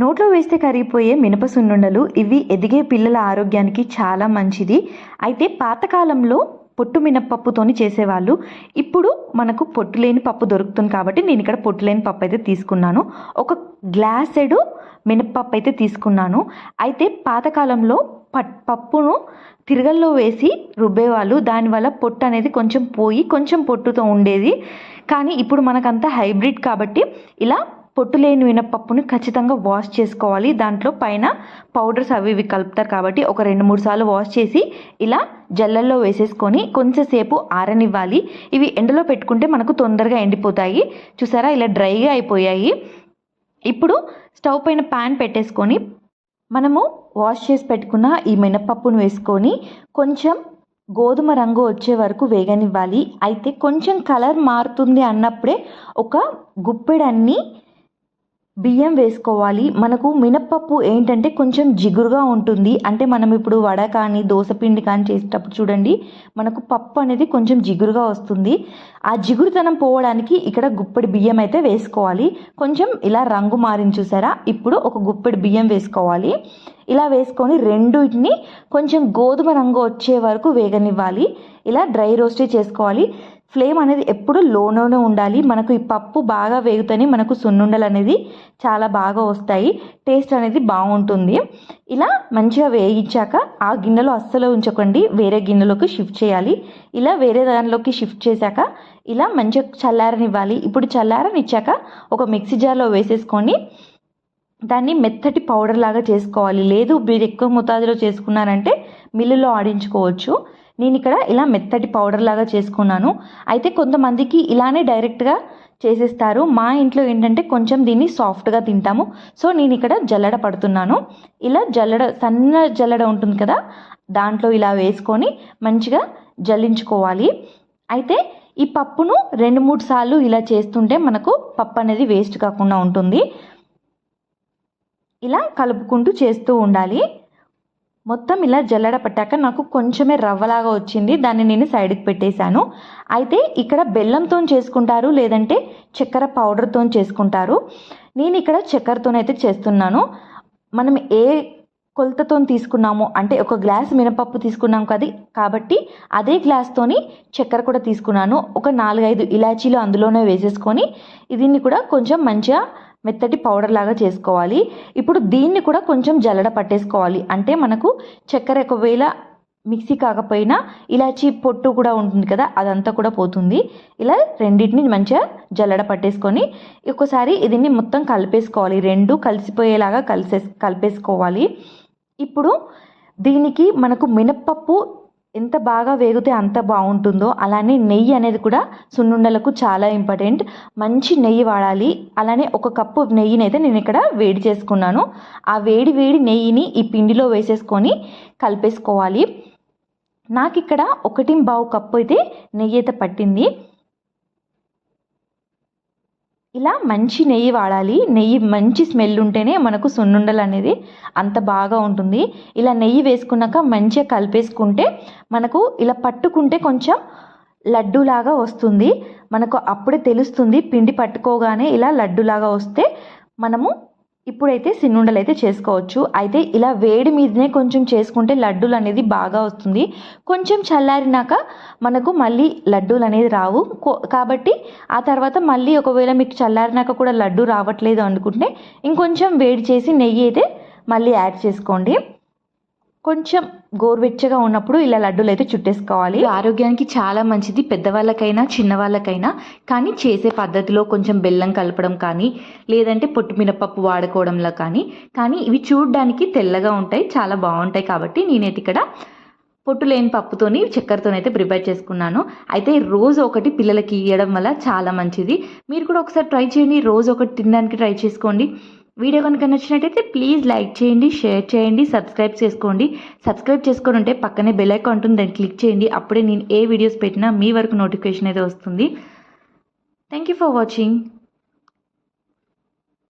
నోట్లో వేస్తే కరిగిపోయే మినపసున్నుండలు ఇవి ఎదిగే పిల్లల ఆరోగ్యానికి చాలా మంచిది. అయితే పాతకాలంలో పొట్టు మినపప్పుతోని చేసేవాళ్ళు. ఇప్పుడు మనకు పొట్టు లేని పప్పు దొరుకుతుంది కాబట్టి నేను ఇక్కడ పొట్టు లేని పప్పు అయితే తీసుకున్నాను. ఒక గ్లాసెడు మినపప్పు అయితే తీసుకున్నాను. అయితే పాతకాలంలో పట్ పప్పును తిరగల్లో వేసి రుబ్బేవాళ్ళు. దానివల్ల పొట్టు అనేది కొంచెం పోయి కొంచెం పొట్టుతో ఉండేది. కానీ ఇప్పుడు మనకంతా హైబ్రిడ్ కాబట్టి ఇలా పొట్టు లేని మినపప్పుని ఖచ్చితంగా వాష్ చేసుకోవాలి. దాంట్లో పైన పౌడర్స్ అవి ఇవి కలుపుతారు కాబట్టి ఒక రెండు మూడు సార్లు వాష్ చేసి ఇలా జల్లల్లో వేసేసుకొని కొంచెంసేపు ఆరనివ్వాలి. ఇవి ఎండలో పెట్టుకుంటే మనకు తొందరగా ఎండిపోతాయి. చూసారా? ఇలా డ్రైగా అయిపోయాయి. ఇప్పుడు స్టవ్ పైన ప్యాన్ పెట్టేసుకొని మనము వాష్ చేసి పెట్టుకున్న ఈ మినపప్పును వేసుకొని కొంచెం గోధుమ రంగు వచ్చే వరకు వేగనివ్వాలి. అయితే కొంచెం కలర్ మారుతుంది అన్నప్పుడే ఒక గుప్పెడన్ని బియ్యం వేసుకోవాలి. మనకు మినప్పప్పు ఏంటంటే కొంచెం జిగురుగా ఉంటుంది. అంటే మనం ఇప్పుడు వడ కానీ దోసపిండి కానీ చేసేటప్పుడు చూడండి మనకు పప్పు అనేది కొంచెం జిగురుగా వస్తుంది. ఆ జిగురుతనం పోవడానికి ఇక్కడ గుప్పెడి బియ్యం అయితే వేసుకోవాలి. కొంచెం ఇలా రంగు మారిన చూసారా? ఇప్పుడు ఒక గుప్పెడు బియ్యం వేసుకోవాలి. ఇలా వేసుకొని రెండుని కొంచెం గోధుమ రంగు వచ్చే వరకు వేగనివ్వాలి. ఇలా డ్రై రోస్టే చేసుకోవాలి. ఫ్లేమ్ అనేది ఎప్పుడు లోలోనే ఉండాలి. మనకు ఈ పప్పు బాగా వేగుతని మనకు సున్నుండలు అనేది చాలా బాగా వస్తాయి. టేస్ట్ అనేది బాగుంటుంది. ఇలా మంచిగా వేయించాక ఆ గిన్నెలో అస్సలు ఉంచకండి. వేరే గిన్నెలోకి షిఫ్ట్ చేయాలి. ఇలా వేరే దానిలోకి షిఫ్ట్ చేశాక ఇలా మంచిగా చల్లారనివ్వాలి. ఇప్పుడు చల్లారనిచ్చాక ఒక మిక్సీ జార్లో వేసేసుకొని దాన్ని మెత్తటి పౌడర్ లాగా చేసుకోవాలి. లేదు మీరు ఎక్కువ మోతాదులో చేసుకున్నారంటే మిల్లులో ఆడించుకోవచ్చు. నేను ఇక్కడ ఇలా మెత్తటి పౌడర్ లాగా చేసుకున్నాను. అయితే కొంతమందికి ఇలానే డైరెక్ట్గా చేసేస్తారు. మా ఇంట్లో ఏంటంటే కొంచెం దీన్ని సాఫ్ట్గా తింటాము. సో నేను ఇక్కడ జల్లడ పడుతున్నాను. ఇలా జల్లడ సన్న జల్లడ ఉంటుంది కదా దాంట్లో ఇలా వేసుకొని మంచిగా జల్లించుకోవాలి. అయితే ఈ పప్పును రెండు మూడు సార్లు ఇలా చేస్తుంటే మనకు పప్పు అనేది వేస్ట్ కాకుండా ఉంటుంది. ఇలా కలుపుకుంటూ చేస్తూ ఉండాలి. మొత్తం ఇలా జల్లడ పట్టాక నాకు కొంచెమే రవ్వలాగా వచ్చింది. దాన్ని నేను సైడ్కి పెట్టేశాను. అయితే ఇక్కడ బెల్లంతో చేసుకుంటారు లేదంటే చక్కెర పౌడర్తో చేసుకుంటారు. నేను ఇక్కడ చక్కెరతోనైతే చేస్తున్నాను. మనం ఏ కొలతతో తీసుకున్నాము అంటే ఒక గ్లాస్ మినపప్పు తీసుకున్నాం కదా కాబట్టి అదే గ్లాస్తోని చక్కెర కూడా తీసుకున్నాను. ఒక నాలుగైదు ఇలాచీలు అందులోనే వేసేసుకొని దీన్ని కూడా కొంచెం మంచిగా మెత్తటి పౌడర్ లాగా చేసుకోవాలి. ఇప్పుడు దీన్ని కూడా కొంచెం జల్లడ పట్టేసుకోవాలి. అంటే మనకు చక్కెర ఒకవేళ మిక్సీ కాకపోయినా ఇలాచి పొట్టు కూడా ఉంటుంది కదా అదంతా కూడా పోతుంది. ఇలా రెండింటిని మంచిగా జల్లడ పట్టేసుకొని ఒకసారి దీన్ని మొత్తం కలిపేసుకోవాలి. రెండు కలిసిపోయేలాగా కలిసే కలిపేసుకోవాలి. ఇప్పుడు దీనికి మనకు మినప్పప్పు ఎంత బాగా వేగితే అంత బాగుంటుందో అలానే నెయ్యి అనేది కూడా సున్నుండలకు చాలా ఇంపార్టెంట్. మంచి నెయ్యి వాడాలి. అలానే ఒక కప్పు నెయ్యిని అయితే నేను ఇక్కడ వేడి చేసుకున్నాను. ఆ వేడి వేడి నెయ్యిని ఈ పిండిలో వేసేసుకొని కలిపేసుకోవాలి. నాకు ఇక్కడ ఒకటి బావు కప్పు అయితే నెయ్యి అయితే పట్టింది. ఇలా మంచి నెయ్యి వాడాలి. నెయ్యి మంచి స్మెల్ ఉంటేనే మనకు సున్నుండలు అనేది అంత బాగా ఉంటుంది. ఇలా నెయ్యి వేసుకున్నాక మంచిగా కలిపేసుకుంటే మనకు ఇలా పట్టుకుంటే కొంచెం లడ్డూలాగా వస్తుంది. మనకు అప్పుడే తెలుస్తుంది పిండి పట్టుకోగానే ఇలా లడ్డూలాగా వస్తే మనము ఇప్పుడైతే సిన్నుండలు అయితే చేసుకోవచ్చు. అయితే ఇలా వేడి మీదనే కొంచెం చేసుకుంటే లడ్డూలు అనేది బాగా వస్తుంది. కొంచెం చల్లారినాక మనకు మళ్ళీ లడ్డూలు అనేది రావు. కాబట్టి ఆ తర్వాత మళ్ళీ ఒకవేళ మీకు చల్లారినాక కూడా లడ్డు రావట్లేదు అనుకుంటే ఇంకొంచెం వేడి చేసి నెయ్యి అయితే మళ్ళీ యాడ్ చేసుకోండి. కొంచెం గోరువెచ్చగా ఉన్నప్పుడు ఇలా లడ్డూలు అయితే చుట్టేసుకోవాలి. ఆరోగ్యానికి చాలా మంచిది పెద్దవాళ్ళకైనా చిన్నవాళ్ళకైనా. కానీ చేసే పద్ధతిలో కొంచెం బెల్లం కలపడం కానీ లేదంటే పొట్టు మినపప్పు వాడుకోవడంలో కానీ. కానీ ఇవి చూడడానికి తెల్లగా ఉంటాయి చాలా బాగుంటాయి కాబట్టి నేనైతే ఇక్కడ పొట్టు లేని పప్పుతోని చక్కెరతోనైతే ప్రిపేర్ చేసుకున్నాను. అయితే రోజు ఒకటి పిల్లలకి ఇవ్వడం వల్ల చాలా మంచిది. మీరు కూడా ఒకసారి ట్రై చేయండి రోజు ఒకటి తినడానికి ట్రై చేసుకోండి. వీడియో కనుక నచ్చినట్టయితే ప్లీజ్ లైక్ చేయండి షేర్ చేయండి సబ్స్క్రైబ్ చేసుకోండి. సబ్స్క్రైబ్ చేసుకొని ఉంటే పక్కనే బెల్ ఐకాన్ ఉంటుంది దాన్ని క్లిక్ చేయండి. అప్పుడే నేను ఏ వీడియోస్ పెట్టినా మీ వరకు నోటిఫికేషన్ అయితే వస్తుంది. Thank you for watching